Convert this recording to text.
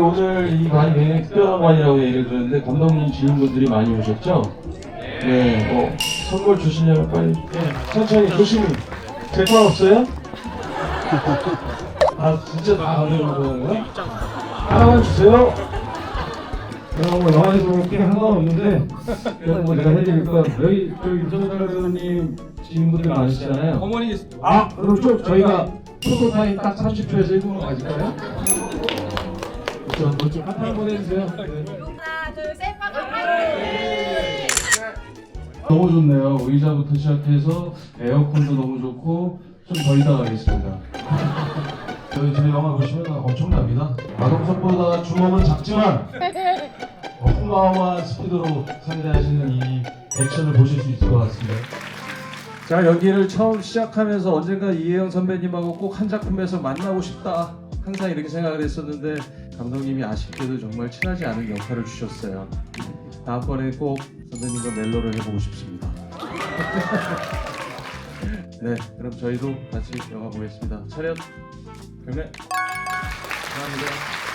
오늘 이 관이 굉장히 특별한 관이라고 얘기를 들었는데 감독님 지인분들이 많이 오셨죠? 네, 뭐 선물 주시려면 빨리 천천히 조심히 제건 없어요? 아 진짜 다 어려운 거예요? 하나만 주세요. 제가 뭐 영화에서 볼게 상관없는데 이건 뭐 제가 해드릴까 여기 저기 윤정달 배우님 지인분들 많으시잖아요 어머니 아 그럼 좀 저희가 포토타임 딱 30초에서 1분만 가질까요? 저좀 한판 보내주세요. 네. 하나, 둘, 셋, 파이팅! 너무 좋네요. 의자부터 시작해서 에어컨도 너무 좋고 좀더 이따 가겠습니다. 저희 제 영화 보시면 엄청납니다. 마동석보다 주먹은 작지만 어마어마한 스피드로 상대하시는 이 액션을 보실 수 있을 것 같습니다. 자 연기를 처음 시작하면서 언젠가 이혜영 선배님하고 꼭 한 작품에서 만나고 싶다. 항상 이렇게 생각을 했었는데 감독님이 아쉽게도 정말 친하지 않은 역할을 주셨어요. 다음번에 꼭 선배님과 멜로를 해보고 싶습니다. 네 그럼 저희도 같이 영화 보겠습니다. 차렷. 경례 감사합니다